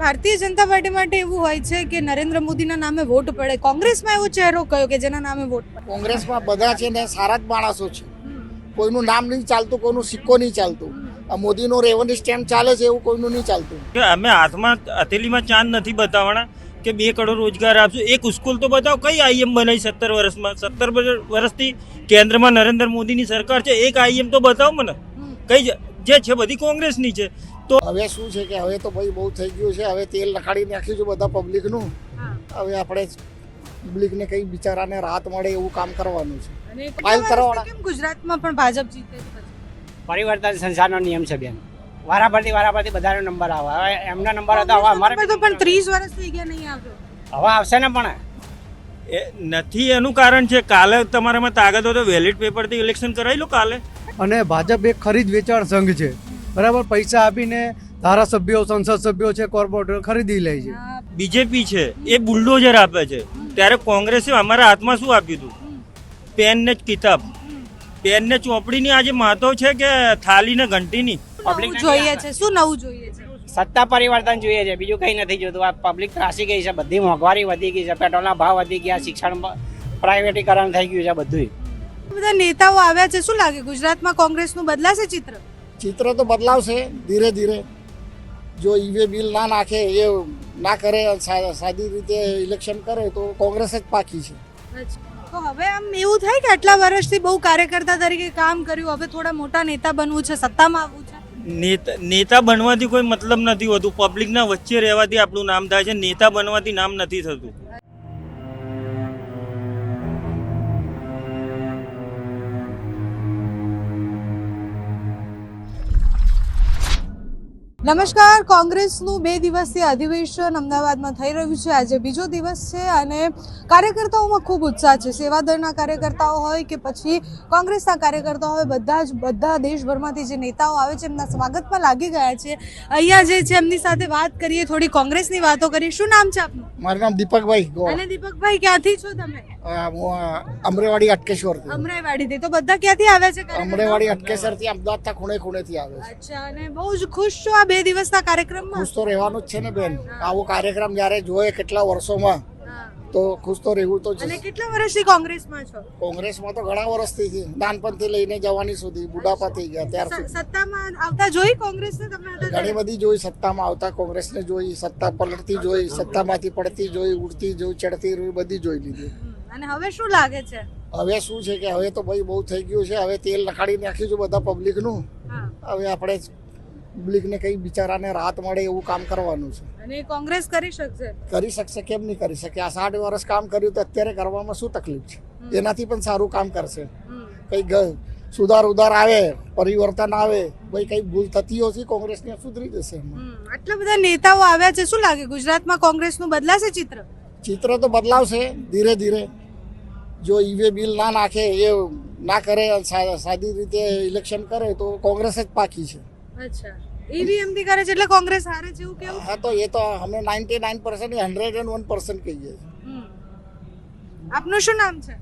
Bharatiya Janata party માટે એવું હોય છે કે નરેન્દ્ર મોદીના નામે વોટ પડે. કોંગ્રેસમાં એવો ચહેરો કયો કે જેના નામે વોટ પડે? કોંગ્રેસમાં બધા છે ને સારા જ માણસો છે. કોઈનું નામ નહીં ચાલતું કોઈનું સિક્કો નહીં ચાલતું. આ મોદીનો રેવન્યુ સ્ટેમ્પ ચાલે છે એવું કોઈનું નહીં ચાલતું. કે અમે હાથમાં હથેલીમાં ચાંદ નથી બતાવવાના કે બે કરોડ રોજગાર આપશું. એક સ્કૂલ તો બતાવો કઈ આઈએમ બનાવી સત્તર વર્ષમાં? સત્તર વર્ષથી કેન્દ્રમાં નરેન્દ્ર મોદીની સરકાર છે. એક આઈએમ તો બતાવો મને. કઈ જ- જે છે બધી કોંગ્રેસની છે. તો હવે શું છે કે હવે તો ભાઈ બહુ થઈ ગયું છે. હવે તેલ નખાડી નાખ્યું છે બધા પબ્લિકનું હવે આપણે પબ્લિકને કઈ બિચારાને રાહત મળે એવું કામ કરવાનું છે. ફાઇલ કરવાના. કેમ ગુજરાતમાં પણ ભાજપ જીતે? પરિવર્તન સંસારનો નિયમ છે બેન. વારાફરતી વારાફરતી બધાનો નંબર આવે. હવે એમના નંબર હતા હવે અમારે તો પણ ત્રીસ વર્ષ થઈ ગયા નહીં આવ્યો હવે આવશે ને પણ. એ નથી એનું કારણ છે કાલે તમારામાં તાકાત હોય તો વેલિડ પેપરથી ઇલેક્શન કરાવી લો કાલે. અને ભાજપ એક ખરીદ વેચાણ સંઘ છે. બરાબર? પૈસા આપીને ધારાસભ્યો સંસદ સભ્યો છે કોર્પોરેટર ખરીદી લે છે. બીજેપી છે એ બુલડોઝર આપે છે. ત્યારે કોંગ્રેસે અમારા હાથમાં શું આપ્યું હતું? પેન ને જ કિતાબ. પેન ને ચોપડીની આજે મહત્વ છે કે થાળી ને ઘંટીની પબ્લિક જોઈએ છે? શું નવું જોઈએ છે? સત્તા પરિવર્તન જોઈએ છે. બીજું કંઈ નથી જોતું. આ પબ્લિક ત્રાસી ગઈ છે બધી મોંઘવારી વધી ગઈ છે પેટ્રોલના ભાવ વધી ગયા શિક્ષણ પ્રાઇવેટીકરણ થઈ ગયું છે બધું બધા નેતાઓ આવ્યા છે. શું લાગે? ગુજરાતમાં કોંગ્રેસનું બદલાશે ચિત્ર? ચિત્ર તો બદલાવશે ધીરે ધીરે. જો ઈવે બિલ ના નાખે એ ના કરે સાદી રીતે ઇલેક્શન કરે તો કોંગ્રેસ જ પાકી છે. તો હવે આમ એવું થાય કે આટલા વર્ષથી બહુ કાર્યકર્તા તરીકે કામ કર્યું હવે થોડા મોટા નેતા બનવું છે સત્તામાં આવવું છે? નેતા નેતા બનવાથી કોઈ મતલબ નથી હોતું. પબ્લિકના વચ્ચે રહેવાથી આપણું નામ થાય છે નેતા બનવાથી નામ નથી થતું. નમસ્કાર. કોંગ્રેસનું બે દિવસીય અધિવેશન અમદાવાદમાં થઈ રહ્યું છે. આજે બીજો દિવસ છે અને કાર્યકર્તાઓમાં ખૂબ ઉત્સાહ છે. સેવાદળના કાર્યકર્તાઓ હોય કે પછી કોંગ્રેસના કાર્યકર્તાઓ હોય બધા જ બધા દેશભરમાંથી જે નેતાઓ આવે છે એમના સ્વાગતમાં લાગી ગયા છે. અહીંયા જે છે એમની સાથે વાત કરીએ થોડી કોંગ્રેસની વાતો કરીએ. શું નામ છે આપનું? મારું નામ દીપકભાઈ અને દીપકભાઈ ક્યાંથી છો તમે? અમરેવાડી અટકેશ્વર અમરેવાડી તો બધા ક્યાંથી આવે છે અમરેવાડી અટકેશ્વરથી અમદાવાદ ખૂણે ખૂણેથી આવે છે. અચ્છા અને બહુ જ ખુશ છો આ બે દિવસના કાર્યક્રમમાં? ખુશ તો રહેવાનું જ છે ને બેન. આવો કાર્યક્રમ જ્યારે જોઈએ કેટલા વર્ષોમાં તો ખુશ તો રહેવું તો અને કેટલા વર્ષથી કોંગ્રેસમાં છો? કોંગ્રેસમાં તો ઘણા વર્ષથી છે. નાનપણથી લઈને જવાની સુધી બુઢાપા થઈ ગયા ત્યાર સુધી. સત્તામાં આવતા જોઈ કોંગ્રેસને તમે ઘણી બધી જોઈ સત્તામાં આવતા કોંગ્રેસને જોઈ સત્તા પલટતી જોઈ સત્તામાંથી પડતી જોઈ ઉડતી જોઈ ચડતી રહી બધી જોઈ લીધી. અને હવે શું લાગે છે? હવે શું છે કે હવે તો ભાઈ બહુ થઈ ગયું છે. હવે તેલ નખાડી નાખ્યું છે બધા પબ્લિકનું. હવે આપણે પબ્લિકને કઈ બિચારાને રાહત મળે એવું કામ કરવાનું છે. અને કોંગ્રેસ કરી શકશે? કરી શકશે કેમ નહીં કરી શકે? આ સાઠ વર્ષ કામ કર્યું તો અત્યારે કરવામાં શું તકલીફ છે? એનાથી પણ સારું કામ કરશે. કઈ સુધાર ઉધાર આવે પરિવર્તન આવે ભાઈ કઈ ભૂલ થતી હશે કોંગ્રેસની સુધરી જશે. આટલા બધા નેતાઓ આવ્યા છે શું લાગે? ગુજરાતમાં કોંગ્રેસનું બદલાશે ચિત્ર? ચિત્ર તો બદલાવશે ધીરે ધીરે. જો ઈવે બિલ ના નાખે એ ના કરે સાદી રીતે ઇલેક્શન કરે તો કોંગ્રેસ જ પાકી છે. અચ્છા. ઈવીએમથી કરે છે એટલે કોંગ્રેસ હારે છે એવું કેવું? હા તો એ તો અમે ninety nine percent hundred and કહીએ આપનું શું નામ છે?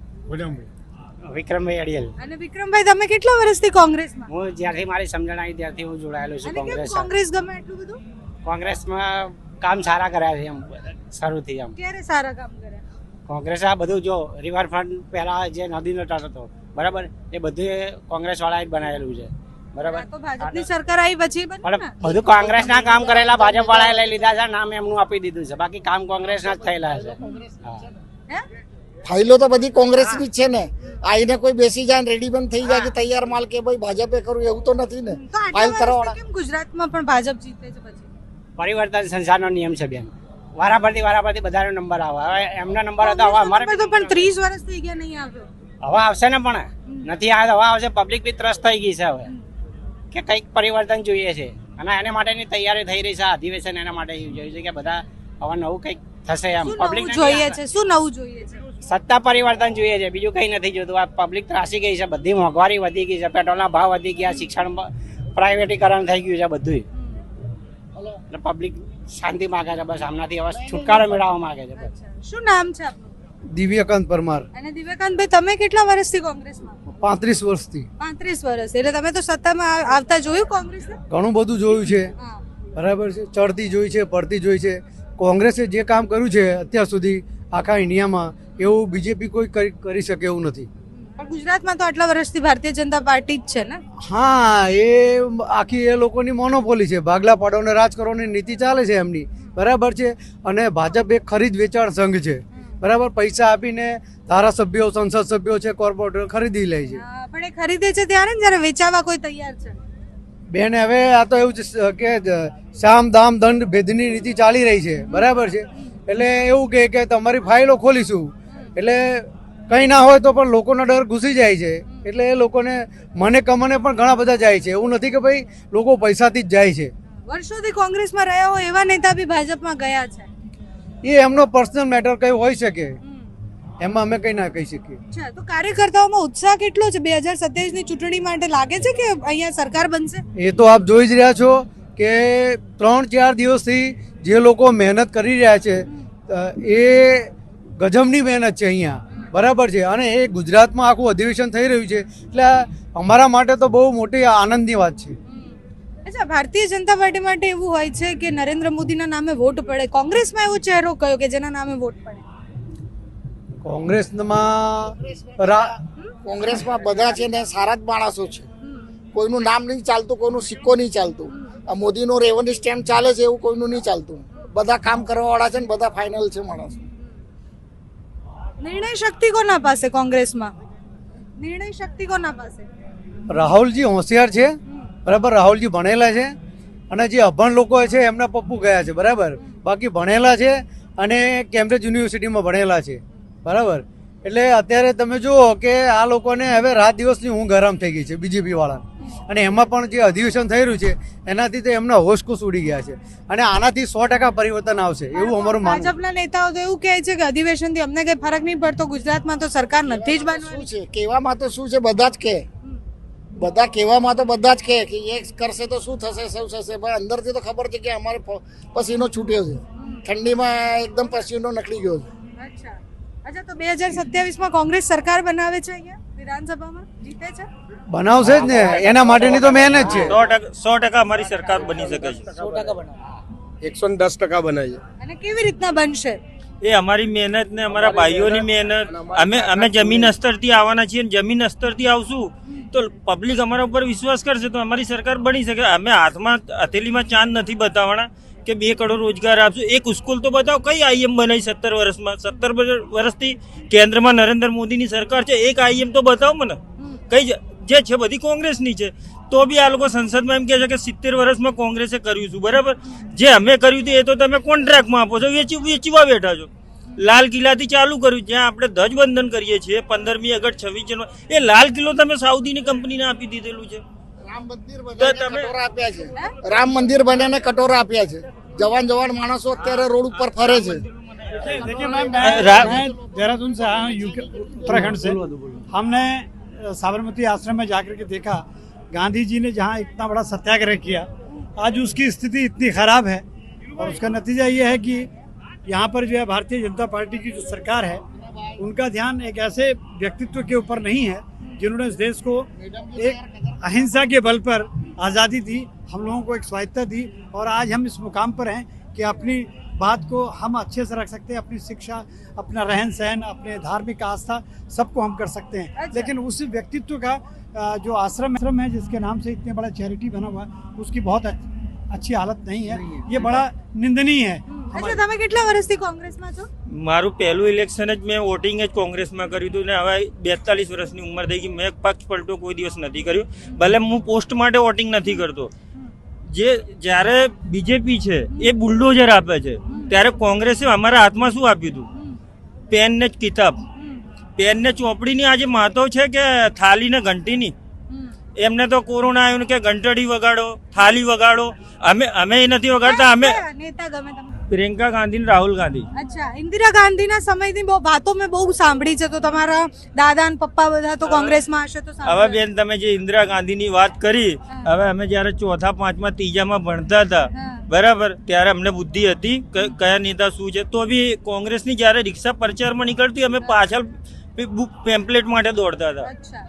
વિક્રમભાઈ અડિયલ. અને વિક્રમભાઈ તમે કેટલા વર્ષથી કોંગ્રેસમાં? હું જ્યારથી મારી સમજણ આવી ત્યારથી હું જોડાયેલો છું કોંગ્રેસ કોંગ્રેસ ગમે એટલું બધું? કોંગ્રેસમાં કામ સારા કર્યા છે એમ શરૂથી એમ. ક્યારે સારા કામ કરે કોંગ્રેસે આ બધું જો રિવરફ્રન્ટ પહેલા જે નદીનો તટ હતો બરાબર? એ બધું કોંગ્રેસ વાળાએ જ બનાવેલું છે. બરાબર? તો ભાજપની સરકાર આવી પછી બન્યું પણ ને. બધું કોંગ્રેસના કામ કરેલા ભાજપ વાળાએ લઈ લીધા છે નામ એમનું આપી દીધું છે. બાકી કામ કોંગ્રેસના જ થયેલા છે. ફાઇલો તો બધી કોંગ્રેસની જ છે ને. આઈને કોઈ બેસી જાય ને રેડી બંધ થઈ જાય કે તૈયાર માલ કે ભાઈ ભાજપે કરું એવું તો નથી ને. ફાઇલ કરવા ગુજરાતમાં પણ ભાજપ જીતે છે પછી? પરિવર્તન સંસારનો નિયમ છે બેન. વારા પરથી વારા બધાનો નંબર આવે. હવે એમના નંબર હતા હવે અમારે તો પણ ત્રીસ વર્ષ થઈ ગયા નહીં આવ્યો. હવે આવશે ને પણ. નથી આવ્યો હવે આવશે. પબ્લિક બી ત્રસ્ત થઈ ગઈ છે હવે. કે કંઈક પરિવર્તન જોઈએ છે. અને એને માટેની તૈયારી થઈ રહી છે. અધિવેશન એના માટે જોઈએ છે કે બધા હવે નવું કંઈક થશે એમ. પબ્લિક જોઈએ છે? શું નવું જોઈએ છે? સત્તા પરિવર્તન જોઈએ છે. બીજું કંઈ નથી જોતું. આ પબ્લિક ત્રાસી ગઈ છે. બધી મોંઘવારી વધી ગઈ છે. પેટ્રોલના ભાવ વધી ગયા. શિક્ષણ પ્રાઇવેટીકરણ થઈ ગયું છે બધું એટલે પબ્લિક શાંતિ માગે છે. બસ આમનાથી હવે છુટકારો મેળવવા માંગે છે. બસ. શું નામ છે આપનું? દિવ્યકાંત પરમાર. અને દિવ્યકાંતભાઈ તમે કેટલા વર્ષથી કોંગ્રેસમાં? પાંત્રીસ વર્ષથી. પાંત્રીસ વર્ષ. એટલે તમે તો સત્તામાં આવતા જોયું કોંગ્રેસ? ઘણું બધું જોયું છે. બરાબર છે. ચડતી જોઈ છે પડતી જોઈ છે. કોંગ્રેસે જે કામ કર્યું છે અત્યાર સુધી આખા ઇન્ડિયામાં એવું બીજેપી કોઈ કરી શકે એવું નથી. ગુજરાતમાં તો આટલા વર્ષથી ભારતીય જનતા પાર્ટી જ છે ને? હા એ આખી એ લોકોની મોનોપોલી છે. ભાગલા પાડોને રાજ કરવાની નીતિ ચાલે છે એમની. બરાબર છે. અને ભાજપ એક ખરીદ વેચાણ સંઘ છે. બરાબર? પૈસા આપીને ધારાસભ્યો સંસદ સભ્યો છે કોર્પોરેટર ખરીદી લે છે. પણ એ ખરીદે છે ત્યારે ને જ્યારે વેચાવા કોઈ તૈયાર છે? બેન હવે આ તો એવું છે કે સામ દામ દંડ ભેદની નીતિ ચાલી રહી છે. બરાબર છે? એટલે એવું કે કે તમારી ફાઇલો ખોલીશું. એટલે કંઈ ના હોય તો પણ લોકોનો ડર ઘૂસી જાય છે. એટલે એ લોકોને મને કમને પણ ઘણા બધા જાય છે. એવું નથી કે ભાઈ લોકો પૈસાથી જ જાય છે. વર્ષોથી કોંગ્રેસમાં રહ્યા હોય એવા નેતા બી ભાજપમાં ગયા છે. એ એમનો પર્સનલ મેટર કઈ હોઈ શકે. એમાં અમે કંઈ ના કહી શકીએ. અચ્છા તો કાર્યકર્તાઓમાં ઉત્સાહ કેટલો છે? બે હજાર સત્યાવીસની ચૂંટણી માટે લાગે છે કે અહીંયા સરકાર બનશે? એ તો આપ જોઈ જ રહ્યા છો કે ત્રણ ચાર દિવસથી જે લોકો મહેનત કરી રહ્યા છે એ ગજબની મહેનત છે અહીંયા. બરાબર છે. અને એ ગુજરાતમાં આખું અધિવેશન થઈ રહ્યું છે. એટલે અમારા માટે તો બહુ મોટી આનંદની વાત છે. અચ્છા ભારતીય જનતા પાર્ટી માટે એવું હોય છે કે નરેન્દ્ર મોદીના નામે વોટ પડે. કોંગ્રેસમાં એવો ચહેરો કયો કે જેના નામે વોટ પડે? કોંગ્રેસમાં રા- કોંગ્રેસમાં બધા છે ને સારા જ માણસો છે. કોઈનું નામ નહીં ચાલતું કોઈનું સિક્કો નહીં ચાલતું. આ મોદીનું રેવન્યુ સ્ટેમ્પ ચાલે છે એવું કોઈનું નહીં ચાલતું. બધા કામ કરવાવાળા છે ને બધા ફાઇનલ છે માણસો. નિર્ણય શક્તિ કોના પાસે કોંગ્રેસમાં? નિર્ણય શક્તિ કોના પાસે? રાહુલજી હોશિયાર છે. બરાબર રાહુલજી ભણેલા છે. અને જે અભણ લોકો છે એમના પપ્પુ ગયા છે. બરાબર. બાકી ભણેલા છે અને કેમ્બ્રિજ યુનિવર્સિટીમાં ભણેલા છે. બરાબર? એટલે અત્યારે તમે જુઓ કે આ લોકોને હવે રાત દિવસની ઊંઘ હરામ થઈ ગઈ છે બીજેપી વાળા અને એમાં પણ જે અધિવેશન થઈ રહ્યું છે એનાથી તો એમના હોશકુશ ઉડી ગયા છે. અને આનાથી સો ટકા પરિવર્તન આવશે એવું અમારું માનવું ભાજપના નેતાઓ તો એવું કહે છે કે અધિવેશનથી અમને કઈ ફરક નહીં પડતો ગુજરાતમાં તો સરકાર નથી જ શું બનવાની. છે? કહેવામાં તો શું છે? બધા જ કહે. બધા કહેવામાં તો બધા જ કહે કે એ કરશે તો શું થશે શું થશે? પણ અંદરથી તો ખબર છે કે અમારે પસીનો છૂટ્યો છે. ઠંડીમાં એકદમ પસીનો નકળી ગયો છે. અચ્છા. અચ્છા તો બે હજાર સત્યાવીસમાં કોંગ્રેસ સરકાર બનાવે છે અહીંયા? વિધાનસભામાં? જીતે છે? બનાવશે જ ને. એના માટેની તો મહેનત છે. સો ટકા સો ટકા અમારી સરકાર બની શકે છે. એકસો ને દસ ટકા બનાવીએ. અને કેવી રીતના બનશે? એ અમારી મહેનત ને અમારા ભાઈઓની મહેનત. અમે અમે જમીન અસ્તરથી આવવાના છીએ જમીન અસ્તરથી આવશું તો પબ્લિક અમારા ઉપર વિશ્વાસ કરશે તો અમારી સરકાર બની શકે. અમે હાથમાં હથેલીમાં ચાંદ નથી બતાવવાના. કે બે કરોડ રોજગાર આપશું? એક સ્કૂલ તો બતાવો કઈ આઈએમ બનાવી સત્તર વર્ષમાં? સત્તર વર્ષથી કેન્દ્રમાં નરેન્દ્ર મોદીની સરકાર છે એક આઈએમ તો બતાવો મને. કઈ જ- જે છે બધી કોંગ્રેસની છે. તો બી આ લોકો સંસદમાં એમ કહે છે કે સિત્તેર વર્ષમાં કોંગ્રેસે કર્યું છું બરાબર? જે અમે કર્યું હતું એ તો તમે કોન્ટ્રાક્ટમાં આપો છો વેચી વેચવા બેઠા છો. લાલ કિલ્લાથી ચાલુ કર્યું જ્યાં આપણે ધ્વજબંધન કરીએ છીએ પંદરમી આગળ છવ્વીસ જાન્યુઆરી એ લાલ કિલ્લો તમે સાઉદીની કંપનીને આપી દીધેલું છે. રામ મંદિર તો તમે- કટોરા આપ્યા છે. રામ મંદિર બન્યાને કટોરા આપ્યા છે. જવાન જવાન માણસો અત્યારે રોડ ઉપર ફરે છે देखिए मैम मैं रा- मैं देहरादून से आया हूँ यूके उत्तराखंड से हमने अ, साबरमती आश्रम में जाकर के देखा गांधी जी ने जहाँ इतना बड़ा सत्याग्रह किया आज उसकी स्थिति इतनी खराब है और उसका नतीजा ये है कि यहाँ पर जो है भारतीय जनता पार्टी की जो सरकार है उनका ध्यान एक ऐसे व्यक्तित्व के ऊपर नहीं है जिन्होंने इस देश को एक अहिंसा के बल पर आज़ादी दी हम लोगों को एक स्वायत्ता दी और आज हम इस मुकाम पर हैं कि अपनी बात को हम अच्छे से रख सकते हैं अपनी शिक्षा अपना रहन सहन अपने धार्मिक आस्था सबको हम कर सकते हैं। अच्छा। लेकिन उस व्यक्तित्व का जो आश्रम आश्रम है जिसके नाम से इतने बड़ा चैरिटी बना हुआ है उसकी बहुत अच्छी हालत नहीं है। ये बड़ा निंदनीय है। અચ્છા તમે કેટલા વર્ષથી કોંગ્રેસમાં છો? મારું પહેલું ઇલેક્શન જ મેં વોટિંગ જ કોંગ્રેસમાં કર્યું હતું ને હવે બેતાલીસ વર્ષની ઉંમર થઈ ગઈ. મેં પક્ષ પલટો કોઈ દિવસ નથી કર્યું. ભલે હું પોસ્ટ માટે વોટિંગ નથી કરતો. જે જ્યારે બીજેપી છે એ બુલડોઝર આપે છે. ત્યારે કોંગ્રેસે અમારા હાથમાં શું આપ્યું હતું? પેન ને જ કિતાબ. પેન ને ચોપડીની આજે મહત્વ છે કે થાળી ને ઘંટીની? એમને તો કોરોના આવ્યું ને કે ઘંટડી વગાડો થાળી વગાડો. અમે અમે એ નથી વગાડતા અમે નેતા ગમે પ્રિયંકા ગાંધી ને રાહુલ ગાંધી. અચ્છા ઇન્દિરા ગાંધીના સમયની બહુ વાતો મેં બહુ સાંભળી છે તો તમારા દાદા ને પપ્પા બધા તો કોંગ્રેસમાં હશે તો હવે બેન તમે જે ઇન્દિરા ગાંધીની વાત કરી હવે અમે જ્યારે ચોથા પાંચમા ત્રીજામાં ભણતા હતા બરાબર ત્યારે અમને બુદ્ધિ હતી કે કયા નેતા શું છે તો બી કોંગ્રેસની જ્યારે રિક્ષા પ્રચારમાં નીકળતી અમે પાછળ પેમ્પલેટ માટે દોડતા હતા.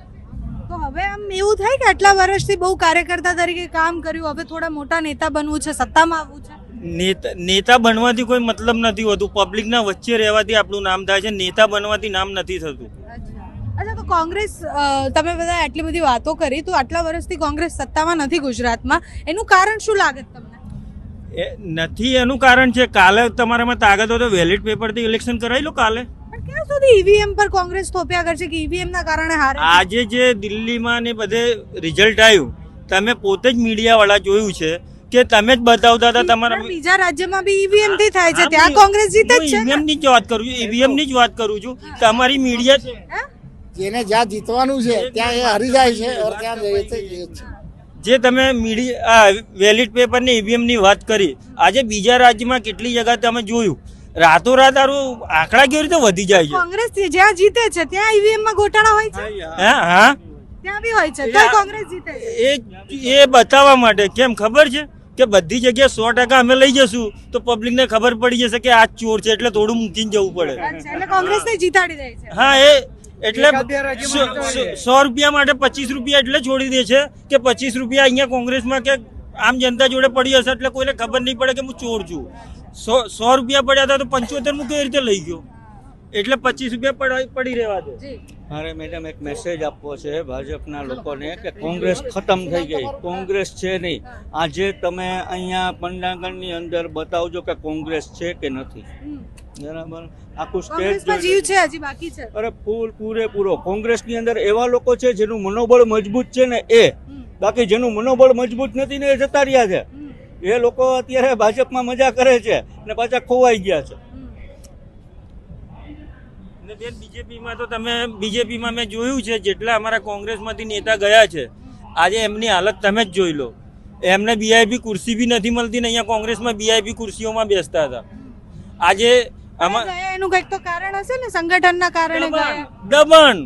તો હવે આમ એવું થાય કે આટલા વર્ષથી બહુ કાર્યકર્તા તરીકે કામ કર્યું હવે થોડા મોટા નેતા બનવું છે સત્તામાં આવવું છે નેતા નેતા બનવાથી કોઈ મતલબ નથી હોતું. પબ્લિકના વચ્ચે રહેવાથી આપણું નામ થાય છે. નેતા બનવાથી નામ નથી થતું. અચ્છા. તો કોંગ્રેસ તમે બધા આટલી બધી વાતો કરી તો આટલા વર્ષથી કોંગ્રેસ સત્તામાં નથી ગુજરાતમાં. એનું કારણ શું લાગે તમને? એ નથી એનું કારણ છે કાલે તમારામાં તાકાત હોય તો વેલિડ પેપરથી ઇલેક્શન કરાવી લો કાલે. પણ ક્યાં સુધી ઈવીએમ પર કોંગ્રેસ થોપ્યા કરશે કે ઈવીએમ ના કારણે હારે? આજે જે દિલ્હીમાં ને બધે રિઝલ્ટ આવ્યું તમે પોતે જ મીડિયાવાળા જોયું છે. કે તમે જ બતાવતા હતા તમારા બીજા રાજ્યમાં બી ઈવીએમથી થાય છે. ત્યાં કોંગ્રેસ જીતે છે ઈવીએમની જ વાત કરું છું. ઈવીએમની જ વાત કરું છું. તમારી મીડિયા છે. જેને જ્યાં જીતવાનું છે ત્યાં એ હારી જાય છે ઓર ત્યાં જઈએ છે. જે તમે મીડિયા વેલિડ પેપર ને ઈવીએમની વાત કરી આજે બીજા રાજ્યમાં કેટલી જગ્યા તમે જોયું? રાતોરાત આરું આંકડા કેવી રીતે વધી જાય છે? કોંગ્રેસ જ્યાં જીતે છે ત્યાં ઈવીએમમાં ગોટાળા હોય છે? હા હા. ત્યાં બી હોય છે. તો કોંગ્રેસ જીતે એ એ બતાવવા માટે. કેમ ખબર છે? કે બધી જગ્યાએ સો ટકા અમે લઈ જશું. તો પબ્લિકને ખબર પડી જશે કે આ ચોર છે એટલે થોડું મૂકીને જવું પડે. કોંગ્રેસ જીતાડી દે હા એ એટલે સો રૂપિયા માટે પચીસ રૂપિયા એટલે છોડી દે છે કે પચીસ રૂપિયા અહીંયા કોંગ્રેસમાં કે આમ જનતા જોડે પડી હશે એટલે કોઈને ખબર નહીં પડે કે હું ચોર છું. સો સો રૂપિયા પડ્યા હતા તો પંચોતેર હું કેવી રીતે લઈ ગયો. એટલે પચીસ રૂપિયા પડા- પડી રહેવા દે. મારે મેડમ એક મેસેજ આપવો છે ભાજપના લોકોને કે કોંગ્રેસ ખતમ થઈ ગઈ. કોંગ્રેસ છે નહીં. આજે તમે અહીંયા પંડાગણની અંદર બતાવજો કે કોંગ્રેસ છે કે નથી. બરાબર? આખું કોંગ્રેસમાં જીવ છે હજી બાકી છે. અરે ફૂલ પૂરેપૂરો કોંગ્રેસની અંદર એવા લોકો છે જેનું મનોબળ મજબૂત છે ને એ. બાકી જેનું મનોબળ મજબૂત નથી ને એ જતા રહ્યા છે. એ લોકો અત્યારે ભાજપમાં મજા કરે છે ને પાછા ખોવાઈ ગયા છે. હમ. ને બેન બીજેપીમાં તો તમે બીજેપીમાં મેં જોયું છે જેટલા અમારા કોંગ્રેસમાંથી નેતા ગયા છે આજે એમની હાલત તમે જ જોઈ લો. એમને બીઆઈપી ખુરશી બી નથી મળતી ને અહીંયા કોંગ્રેસમાં બીઆઈપી ખુરશીઓમાં બેસતા હતા. આજે એનું કંઈક તો કારણ હશે ને? સંગઠનના કારણે દબાણ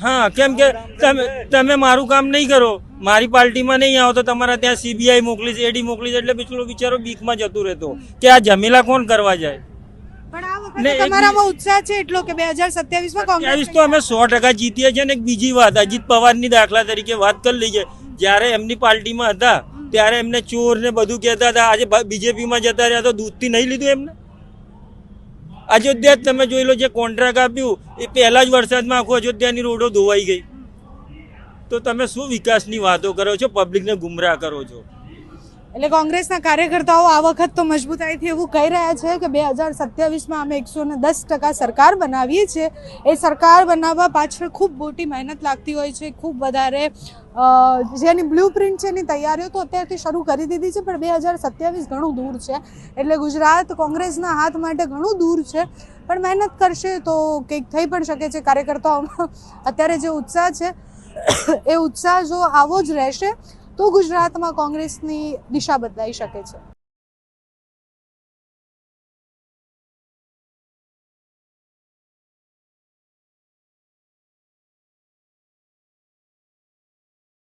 હા કેમ કે તમે તમે મારું કામ નહીં કરો. મારી પાર્ટીમાં નહીં આવો તો તમારા ત્યાં સીબીઆઈ મોકલીશ એડી મોકલીશ એટલે બિચારો બિચારો બીકમાં જતું રહેતો. કે આ જમીલા કોણ કરવા જાય? ને તમારામાં ઉત્સાહ છે એટલો કે બે હજાર સત્યાવીસમાં કોંગ્રેસ તો અમે સો ટકા જીતીએ છીએ ને એક બીજી વાત અજીત પવારની દાખલા તરીકે વાત કરી લઈએ જ્યારે એમની પાર્ટીમાં હતા ત્યારે એમને ચોર ને બધું કહેતા હતા આજે બીજેપીમાં જતા રહ્યા તો દૂધથી નહીં લીધું એમને? અયોધ્યા જ તમે જોઈ લો જે કોન્ટ્રાક્ટ આપ્યું એ પહેલા જ વરસાદમાં આખું અયોધ્યાની રોડો ધોવાઈ ગઈ. તો તમે શું વિકાસની વાતો કરો છો? પબ્લિકને ગુમરાહ કરો છો? એટલે કોંગ્રેસના કાર્યકર્તાઓ આ વખત તો મજબૂતાઈથી એવું કહી રહ્યા છે કે બે હજાર સત્યાવીસમાં અમે એકસો ને દસ ટકા સરકાર બનાવીએ છીએ. એ સરકાર બનાવવા પાછળ ખૂબ મોટી મહેનત લાગતી હોય છે, ખૂબ વધારે જેની બ્લુ પ્રિન્ટ છે, એની તૈયારીઓ તો અત્યારથી શરૂ કરી દીધી છે, પણ બે હજાર સત્યાવીસ ઘણું દૂર છે. એટલે ગુજરાત કોંગ્રેસના હાથ માટે ઘણું દૂર છે, પણ મહેનત કરશે તો કંઈક થઈ પણ શકે છે કાર્યકર્તાઓમાં. અત્યારે જે ઉત્સાહ છે, એ ઉત્સાહ જો આવો જ રહેશે તો ગુજરાતમાં કોંગ્રેસની દિશા બદલાઈ શકે છે.